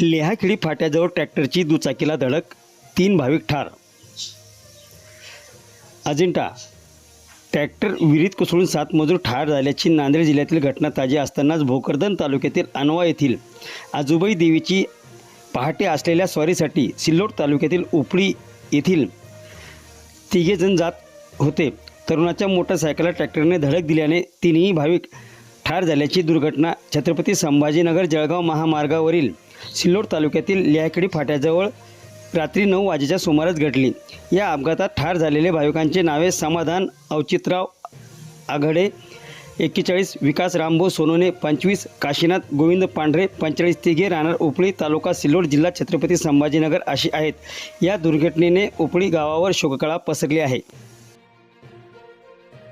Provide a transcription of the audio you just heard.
लेहाखेडी फाट्याजवळ ट्रॅक्टरची दुचाकीला धडक तीन भाविक ठार. अजिंठा ट्रॅक्टर विहिरीत कोसळून सात मजूर ठार झाल्याची नांदेड जिल्ह्यातील घटना ताजी असतानाच भोकरदन तालुक्यातील अनवा येथील आजूबाई देवीची पहाटे असलेल्या स्वारीसाठी सिल्लोड तालुक्यातील उपळी येथील तिघेजण जात होते. तरुणाच्या मोटरसायकलला ट्रॅक्टरने धडक दिल्याने तिन्ही भाविक ठार झाल्याची दुर्घटना छत्रपती संभाजीनगर जळगाव महामार्गावरील सिल्लोड तालुक्यातील लिहाखेडी फाट्याजवळ रात्री नऊ वाजेच्या सुमारास घडली. या अपघातात ठार झालेले भाविकांचे नावे समाधान अवचितराव आघडे एक्केचाळीस विकास रामभाऊ सोनोने पंचवीस काशीनाथ गोविंद पांढरे पंचेचाळीस तिघे राहणार उपळी तालुका सिल्लोड जिल्हा छत्रपती संभाजीनगर अशी आहेत. या दुर्घटनेने उपळी गावावर शोककळा पसरली आहे.